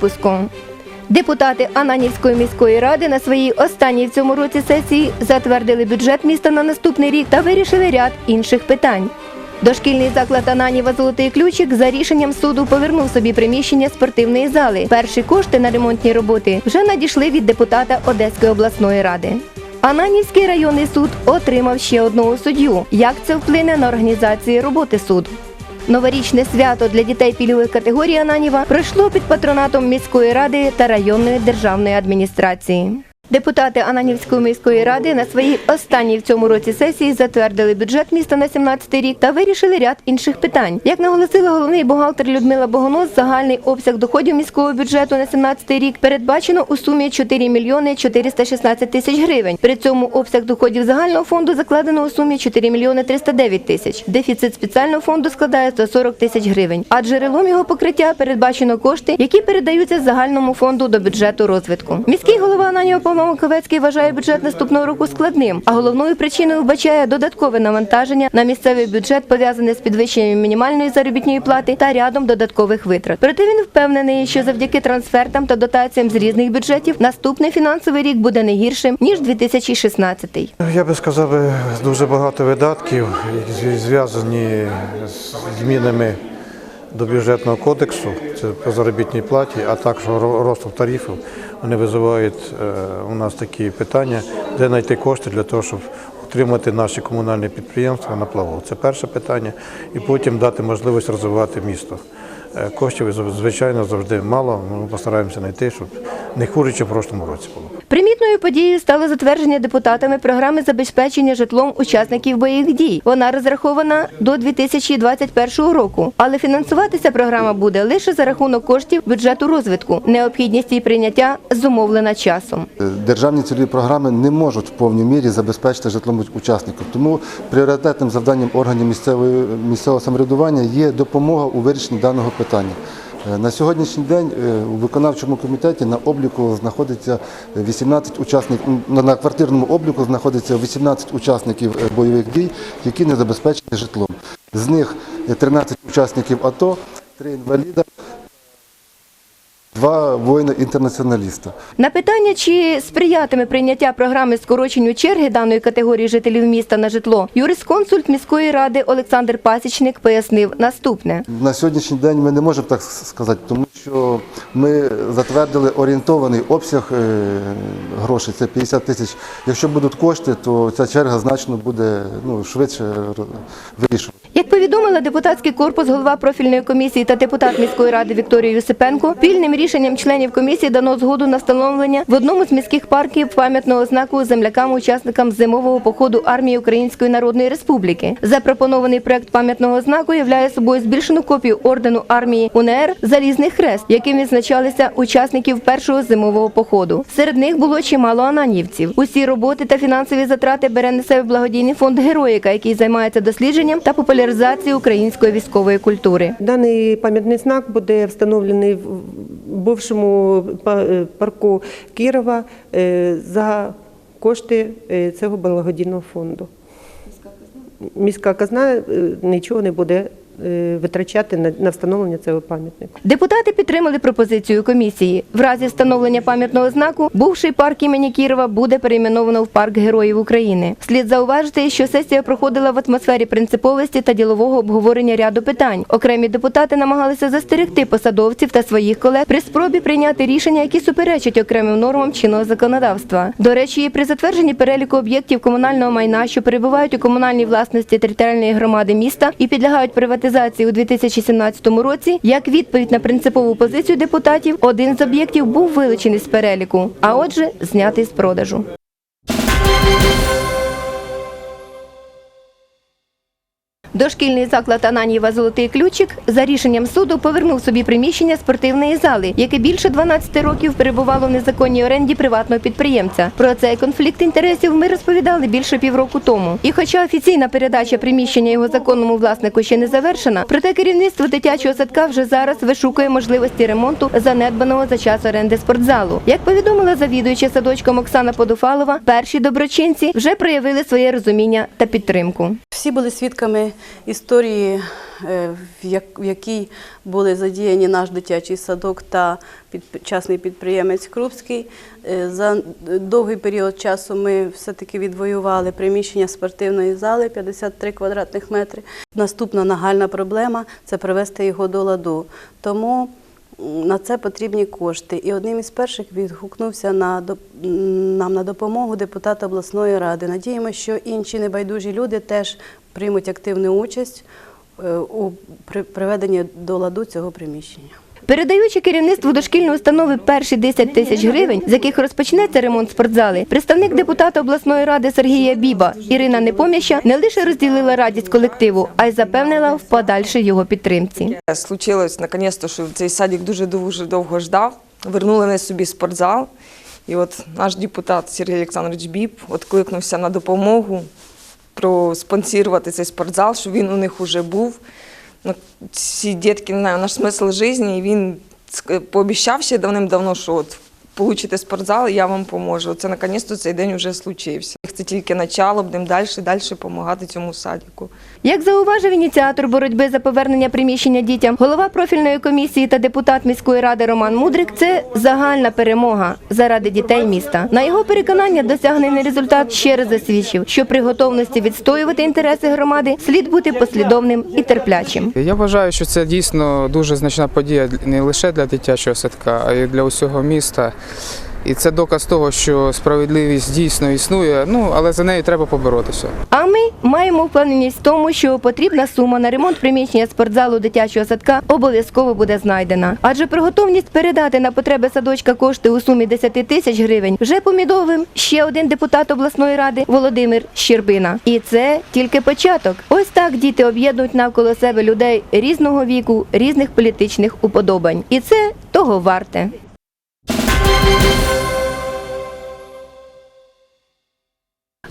Випуску. Депутати Ананівської міської ради на своїй останній в цьому році сесії затвердили бюджет міста на наступний рік та вирішили ряд інших питань. Дошкільний заклад Ананіва Золотий ключик за рішенням суду повернув собі приміщення спортивної зали. Перші кошти на ремонтні роботи вже надійшли від депутата Одеської обласної ради. Ананівський районний суд отримав ще одного суддю. Як це вплине на організацію роботи суду? Новорічне свято для дітей пільгових категорій Ананіва пройшло під патронатом міської ради та районної державної адміністрації. Депутати Ананівської міської ради на своїй останній в цьому році сесії затвердили бюджет міста на 17 рік та вирішили ряд інших питань. Як наголосила головний бухгалтер Людмила Богонос, загальний обсяг доходів міського бюджету на 17 рік передбачено у сумі 4 мільйони 416 тисяч гривень. При цьому обсяг доходів загального фонду закладено у сумі 4 мільйони 309 тисяч. Дефіцит спеціального фонду складає 140 тисяч гривень. А джерелом його покриття передбачено кошти, які передаються загальному фонду до бюджету розвитку. Міський голова Ананіо Павло Маковецький вважає бюджет наступного року складним, а головною причиною вбачає додаткове навантаження на місцевий бюджет, пов'язане з підвищенням мінімальної заробітної плати та рядом додаткових витрат. Проте він впевнений, що завдяки трансфертам та дотаціям з різних бюджетів наступний фінансовий рік буде не гіршим ніж 2016. Я би сказав, е, дуже багато видатків, зв'язані з змінами до бюджетного кодексу, це по заробітній платі, а також ро- ростом тарифів. Вони визивають е, у нас такі питання, де знайти кошти для того, щоб утримати наші комунальні підприємства на плаву. Це перше питання, і потім дати можливість розвивати місто. Е, Коштів, звичайно, завжди мало. Ми постараємося знайти, щоб не хуже, в прошлому році було. Примітною подією стало затвердження депутатами програми забезпечення житлом учасників бойових дій. Вона розрахована до 2021 року, але фінансуватися програма буде лише за рахунок коштів бюджету розвитку. Необхідність її прийняття зумовлена часом. Державні цільові програми не можуть в повній мірі забезпечити житлом учасників. Тому пріоритетним завданням органів місцевої, місцевого самоврядування є допомога у вирішенні даного питання. Е, На сьогоднішній день е, у виконавчому комітеті на обліку знаходиться 18 учасників, на- квартирному обліку знаходиться 18 учасників е, бойових дій, які не забезпечені житлом. З них е, 13 учасників АТО, 3 інваліда, 2 воїни-інтернаціоналіста. На питання, чи сприятиме прийняття програми скороченню черги даної категорії жителів міста на житло, юрисконсульт міської ради Олександр Пасічник пояснив наступне. На сьогоднішній день ми не можемо так сказати, тому що ми затвердили орієнтований обсяг е, грошей, це 50 тисяч. Якщо будуть кошти, то ця черга значно буде ну, швидше вирішувати. Як повідомила депутатський корпус, голова профільної комісії та депутат міської ради Вікторія Юсипенко, пільним рішенням членів комісії дано згоду на встановлення в одному з міських парків пам'ятного знаку землякам-учасникам зимового походу армії Української Народної Республіки. Запропонований проект пам'ятного знаку являє собою збільшену копію ордену армії УНР Залізний хрест, яким відзначалися учасників першого зимового походу. Серед них було чимало ананівців. Усі роботи та фінансові затрати бере на себе благодійний фонд Героїка, який займається дослідженням та популяризацією української військової культури. Даний пам'ятний знак буде встановлений в бувшому е, парку Кірова е, за кошти е, цього благодійного фонду. Міська казна нічого не буде витрачати на- встановлення цього пам'ятника. Депутати підтримали пропозицію комісії. В разі встановлення пам'ятного знаку бувший парк імені Кірова буде перейменовано в парк Героїв України. Слід зауважити, що сесія проходила в атмосфері принциповості та ділового обговорення ряду питань. Окремі депутати намагалися застерегти посадовців та своїх колег при спробі прийняти рішення, які суперечать окремим нормам чинного законодавства. До речі, при затвердженні переліку об'єктів комунального майна, що перебувають у комунальній власності територіальної громади міста і підлягають приватизації у 2017 році, як відповідь на принципову позицію депутатів, один з об'єктів був вилучений з переліку, а отже, знятий з продажу. Дошкільний заклад Ананієва Золотий ключик за рішенням суду повернув собі приміщення спортивної зали, яке більше 12 років перебувало в незаконній оренді приватного підприємця. Про цей конфлікт інтересів ми розповідали більше півроку тому. І хоча офіційна передача приміщення його законному власнику ще не завершена, проте керівництво дитячого садка вже зараз вишукує можливості ремонту занедбаного за час оренди спортзалу. Як повідомила завідуюча садочком Оксана Подофалова, перші доброчинці вже проявили своє розуміння та підтримку. Всі були свідками історії, е, в якій були задіяні наш дитячий садок та частний підприємець Крупський. Е, За довгий період часу ми все-таки відвоювали приміщення спортивної зали 53 квадратних метри. Наступна нагальна проблема це привести його до ладу. Тому на це потрібні кошти. І одним із перших відгукнувся на нам на допомогу депутат обласної ради. Надіємося, що інші небайдужі люди теж приймуть активну участь е, у при- приведенні до ладу цього приміщення. Передаючи керівництву дошкільної установи перші 10 тисяч гривень, з яких розпочнеться ремонт спортзали, представник депутата обласної ради Сергія Біба Ірина Непоміща не лише розділила радість колективу, а й запевнила в подальшій його підтримці. Случилось наконець-то, що цей садик дуже дуже довго ждав. Вернули на собі спортзал. І от наш депутат Сергій Олександрович Біб відкликнувся на допомогу проспонсірувати цей спортзал, щоб він у них вже був. Ну, ці дітки, не знаю, наш смисл життя, і він пообіцяв ще давним-давно, що от получите спортзал, і я вам поможу. Це наконець-то цей день вже случився. Це тільки начало, будемо далі, далі допомагати цьому садику. Як зауважив ініціатор боротьби за повернення приміщення дітям, голова профільної комісії та депутат міської ради Роман Мудрик, це загальна перемога заради дітей міста. На його переконання, досягнений результат ще раз засвідчив, що при готовності відстоювати інтереси громади слід бути послідовним і терплячим. Я вважаю, що це дійсно дуже значна подія не лише для дитячого садка, а й для усього міста. І це доказ того, що справедливість дійсно існує, ну але за нею треба поборотися. А ми маємо впевненість в тому, що потрібна сума на ремонт приміщення спортзалу дитячого садка обов'язково буде знайдена. Адже про готовність передати на потреби садочка кошти у сумі 10 тисяч гривень вже помідовив ще один депутат обласної ради Володимир Щербина. І це тільки початок. Ось так діти об'єднують навколо себе людей різного віку, різних політичних уподобань. І це того варте.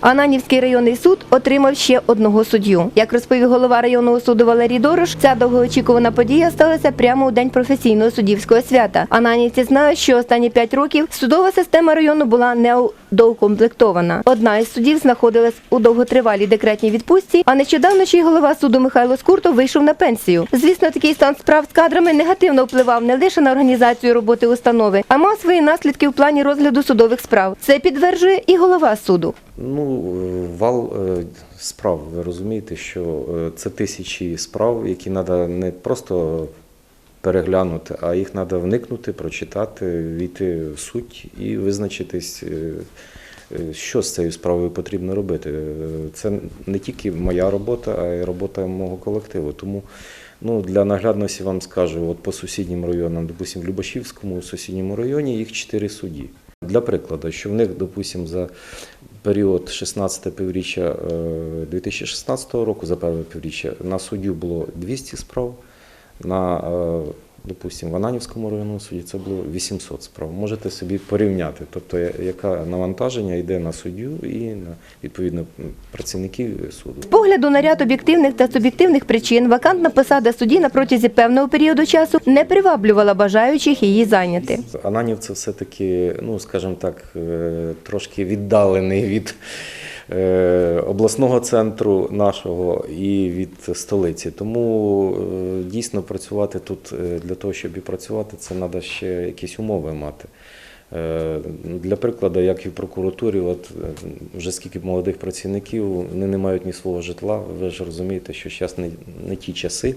Ананівський районний суд отримав ще одного суддю. Як розповів голова районного суду Валерій Дорош, ця довгоочікувана подія сталася прямо у день професійного суддівського свята. Ананівці знають, що останні п'ять років судова система району була недоукомплектована. Одна із суддів знаходилась у довготривалій декретній відпустці, а нещодавно ще й голова суду Михайло Скуртов вийшов на пенсію. Звісно, такий стан справ з кадрами негативно впливав не лише на організацію роботи установи, а мав свої наслідки в плані розгляду судових справ. Це підтверджує і голова суду. Ну, е, вал е, справ, ви розумієте, що е, це тисячі справ, які треба не просто переглянути, а їх треба вникнути, прочитати, війти в суть і визначитись, що з цією справою потрібно робити. Це не тільки моя робота, а й робота мого колективу. Тому ну, для наглядності вам скажу, от по сусіднім районам, допустимо, в Любашівському сусідньому районі їх чотири судді. Для прикладу, що в них, допустимо, за період 16 півріччя е, 2016 року, за перше півріччя, на суддю було 200 справ, на, е, допустимо, в Ананівському районному суді це було 800 справ. Можете собі порівняти, тобто яке навантаження йде на суддю і на відповідно працівників суду. З погляду на ряд об'єктивних та суб'єктивних причин вакантна посада судді на протязі певного періоду часу не приваблювала бажаючих її зайняти. Ананів це все-таки, ну скажімо так, е, трошки віддалений від обласного центру нашого і від столиці. Тому е, дійсно працювати тут е, для того, щоб і працювати, це треба ще якісь умови мати. Е, Для прикладу, як і в прокуратурі, от е, вже скільки молодих працівників, вони не мають ні свого житла. Ви ж розумієте, що зараз не, не ті часи,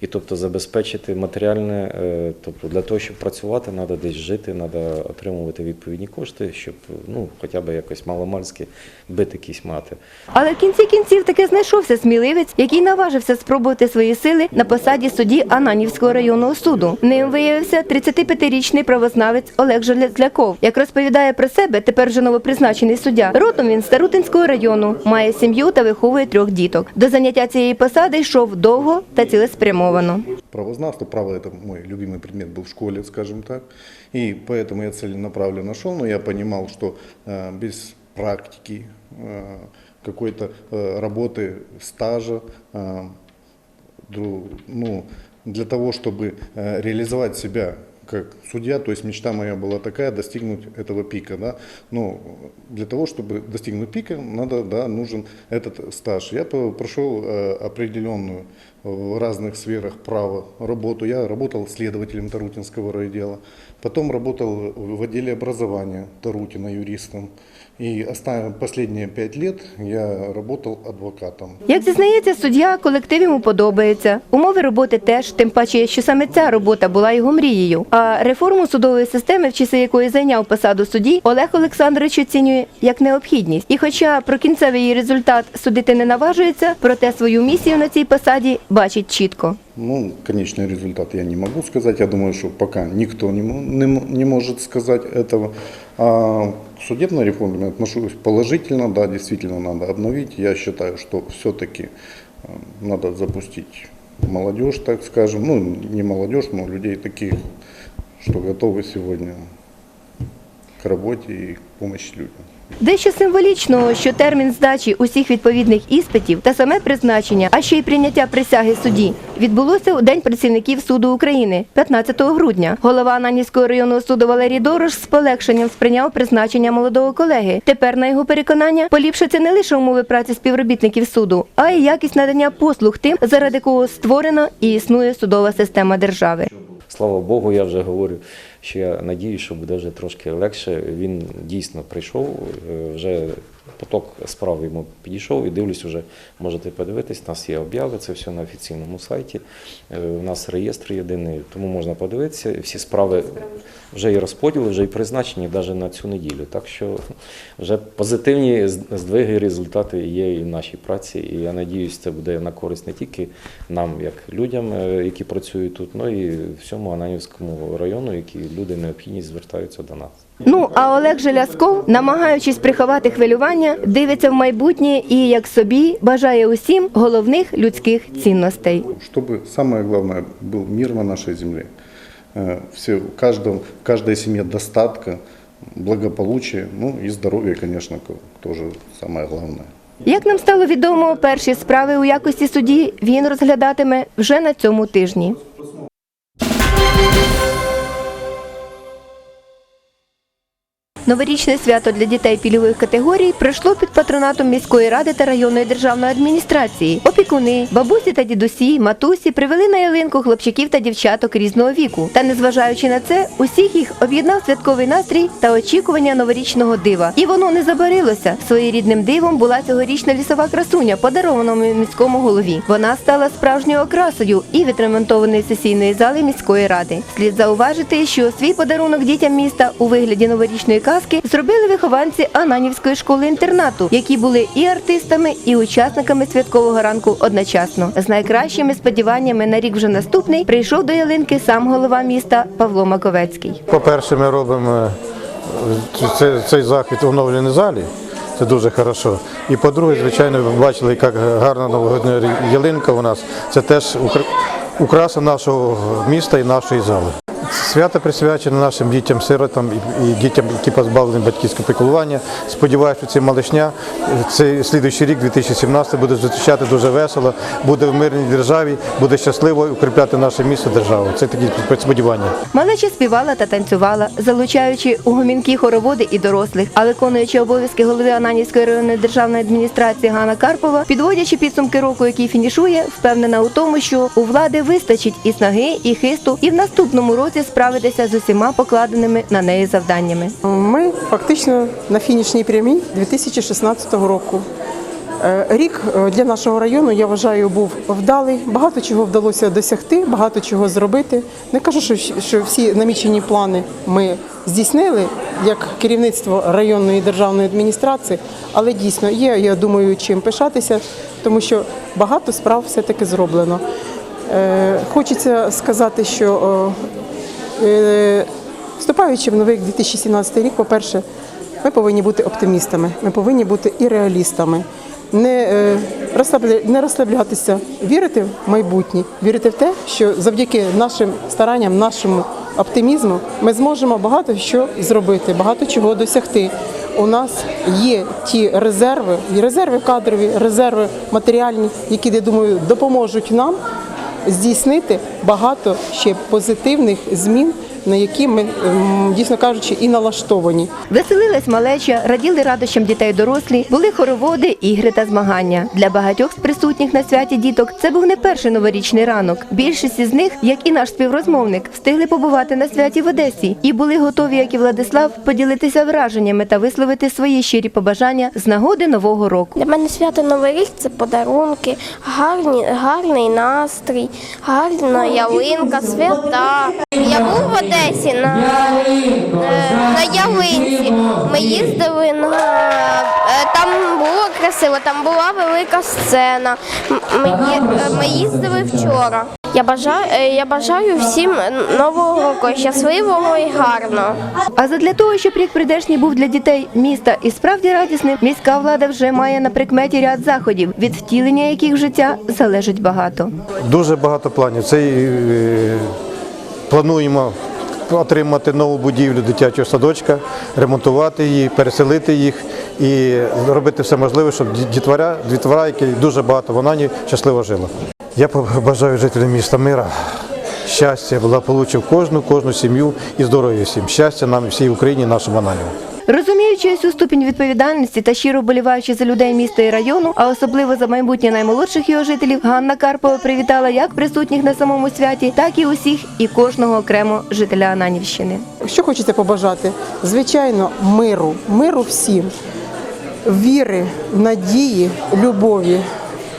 і тобто забезпечити матеріальне, е, тобто для того, щоб працювати, треба десь жити, треба отримувати відповідні кошти, щоб ну, хоча б якось маломальськи бит якийсь мати. Але в кінці кінців таки знайшовся сміливець, який наважився спробувати свої сили на посаді судді Ананівського районного суду. Ним виявився 35-річний правознавець Олег Железляков. Як розповідає про себе, тепер вже новопризначений суддя. Родом він з Тарутинського району, має сім'ю та виховує трьох діток. До заняття цієї посади йшов довго та цілеспрямовано. Правознавство, право это мой любимый предмет был в школе, скажем так. И поэтому я целенаправленно шел, но я понимал, что э, без практики, э, какой-то э, работы, стажа, э, дру- ну, для того, чтобы э, реализовать себя как судья, то есть мечта моя была такая, достигнуть этого пика, да. Но для того, чтобы достигнуть пика, надо, да, нужен этот стаж. Я по- прошел э, определенную в разных сферах права работу. Я работал следователем Тарутинского райдела, потом работал в отделе образования Тарутина юристом. И оста- последние пять лет я работал адвокатом. Як зізнається суддя, колектив йому подобається. Умови роботи теж, тим паче, що саме ця робота була його мрією. А реформу судової системи, в часи якої зайняв посаду судді, Олег Олександрович оцінює як необхідність. І хоча про кінцевий її результат судити не наважується, проте свою місію на цій посаді бачить чітко. Ну, конечный результат я не могу сказать. Я думаю, что пока никто не, не, не может сказать этого. А к судебной реформе отношусь положительно. Да, действительно надо обновить. Я считаю, что все-таки надо запустить молодежь, так скажем. Ну, не молодежь, но людей таких, что готовы сегодня к работе и к помощи людям. Дещо символічно, що термін здачі усіх відповідних іспитів та саме призначення, а ще й прийняття присяги судді, відбулося у День працівників суду України 15 грудня. Голова Ананівського районного суду Валерій Дорош з полегшенням сприйняв призначення молодого колеги. Тепер, на його переконання, поліпшиться не лише умови праці співробітників суду, а й якість надання послуг тим, заради кого створена і існує судова система держави. Слава Богу, я вже говорю, що я надію, що буде вже трошки легше. Він дійсно прийшов, е, вже поток справ йому підійшов і дивлюсь, вже можете подивитись. У нас є обяви, це все на офіційному сайті. Е, У нас реєстр єдиний, тому можна подивитися. Всі справи вже і розподіли, вже і призначені навіть на цю неділю. Так що вже позитивні здвиги, результати є і в нашій праці. І я надіюсь, це буде на користь не тільки нам, як людям, е, які працюють тут, але і всьому Ананівському району, які люди необхідність звертаються до нас. Ну а Олег Желязков, намагаючись приховати хвилювання, дивиться в майбутнє і як собі бажає усім головних людських цінностей. Чтобы самое главное был мир на нашей земле. Э, Все, в, каждом, в каждой семье достатка, благополучия, ну и здоровье, конечно, ко- тоже самое главное. Як нам стало відомо, перші справи у якості судді він розглядатиме вже на цьому тижні. Новорічне свято для дітей пільгових категорій пройшло під патронатом міської ради та районної державної адміністрації. Опікуни, бабусі та дідусі, матусі привели на ялинку хлопчиків та дівчаток різного віку. Та незважаючи на це, усіх їх об'єднав святковий настрій та очікування новорічного дива. І воно не забарилося. Своєрідним дивом була цьогорічна лісова красуня, подарована міському голові. Вона стала справжньою окрасою і відремонтованої сесійної зали міської ради. Слід зауважити, що свій подарунок дітям міста у вигляді новорічної казки зробили вихованці Ананівської школи інтернату, які були і артистами, і учасниками святкового ранку одночасно. З найкращими сподіваннями на рік вже наступний прийшов до ялинки сам голова міста Павло Маковецький. По-перше, ми робимо е, цей захід у оновленій залі. Це дуже хорошо. І по-друге, звичайно, ви бачили, як гарна новогодня ялинка у нас. Це теж укра- украса нашого міста і нашої зали. Свято присвячено нашим дітям-сиротам і- і дітям, які позбавлені батьківського піклування. Сподіваюся, що ці малишня цей слідуючий рік, 2017, буде зустрічати дуже весело, буде в мирній державі, буде щасливо укріпляти наше місто державу. Це такі сподівання. Малеча співала та танцювала, залучаючи у гомінки хороводи і дорослих, а виконуючи обов'язки голови Ананівської районної державної адміністрації Ганна Карпова, підводячи підсумки року, який фінішує, впевнена у тому, що у влади вистачить і снаги, і хисту, і в наступному році справитися з усіма покладеними на неї завданнями. Ми фактично на фінішній прямій 2016 року. Е, Рік е, для нашого району, я вважаю, був вдалий. Багато чого вдалося досягти, багато чого зробити. Не кажу, що, що всі намічені плани ми здійснили як керівництво районної державної адміністрації, але дійсно є, я думаю, чим пишатися, тому що багато справ все-таки зроблено. Е, Хочеться сказати, що Вступаючи в новий 2017 рік, по-перше, ми повинні бути оптимістами, ми повинні бути і реалістами, не, е, не розслаблятися, вірити в майбутнє, вірити в те, що завдяки нашим старанням, нашому оптимізму ми зможемо багато що зробити, багато чого досягти. У нас є ті резерви, і резерви кадрові, резерви матеріальні, які, я думаю, допоможуть нам здійснити багато ще позитивних змін на які ми, ем, дійсно кажучи, і налаштовані. Веселилась малеча, раділи радощам дітей дорослі, були хороводи, ігри та змагання. Для багатьох з присутніх на святі діток це був не перший новорічний ранок. Більшість із них, як і наш співрозмовник, встигли побувати на святі в Одесі і були готові, як і Владислав, поділитися враженнями та висловити свої щирі побажання з нагоди нового року. Для мене свято Новий рік це подарунки, гарні, гарний настрій, гарна ялинка, свята. Я був в Одесі на, е, на ялинці. Ми їздили на е, там було красиво, там була велика сцена. Ми, ми їздили вчора. Я бажаю, е, я бажаю всім нового року щасливого і гарного. А задля того, щоб рік прийдешній був для дітей міста і справді радісним, міська влада вже має на прикметі ряд заходів, від втілення яких в життя залежить багато. Дуже багато планів. Це і, плануємо отримати нову будівлю дитячого садочка, ремонтувати її, переселити їх і робити все можливе, щоб ді- дітвора, дітвора, які дуже багато в Анані, щасливо жила. Я бажаю жителям міста мира. Щастя, благополуччя в кожну, кожну сім'ю і здоров'я всім. Щастя нам всій Україні, нашому Анані. Розуміючи цю ступінь відповідальності та щиро вболіваючи за людей міста і району, а особливо за майбутнє наймолодших його жителів, Ганна Карпова привітала як присутніх на самому святі, так і усіх і кожного окремо жителя Ананівщини. Що хочеться побажати? Звичайно, миру, миру всім, віри, надії, любові.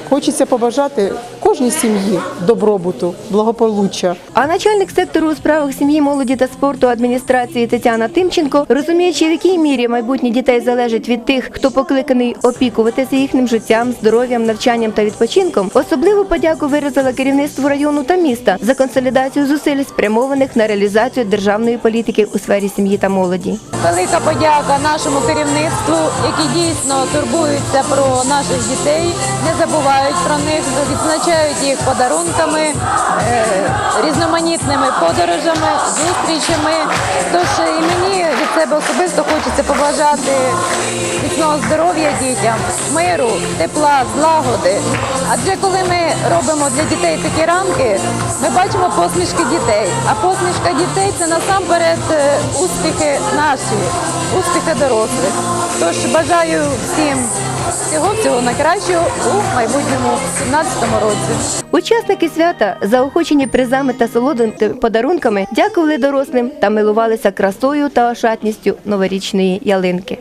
Хочеться побажати кожній сім'ї добробуту, благополуччя. А начальник сектору у справах сім'ї, молоді та спорту адміністрації Тетяна Тимченко, розуміючи, в якій мірі майбутнє дітей залежить від тих, хто покликаний опікуватися їхнім життям, здоров'ям, навчанням та відпочинком, особливу подяку виразила керівництву району та міста за консолідацію зусиль, спрямованих на реалізацію державної політики у сфері сім'ї та молоді. Велика подяка нашому керівництву, які дійсно турбуються про наших дітей, не забувають про них, відзначають їх подарунками, е, різноманітними подорожами, зустрічами. Тож і мені від себе особисто хочеться побажати міцного здоров'я дітям, миру, тепла, злагоди. Адже коли ми робимо для дітей такі ранки, ми бачимо посмішки дітей. А посмішка дітей це насамперед е, успіхи наші, успіхи дорослих. Тож бажаю всім всього всього найкращого у майбутньому 17 році. Учасники свята, заохочені призами та солодими подарунками, дякували дорослим та милувалися красою та ошатністю новорічної ялинки.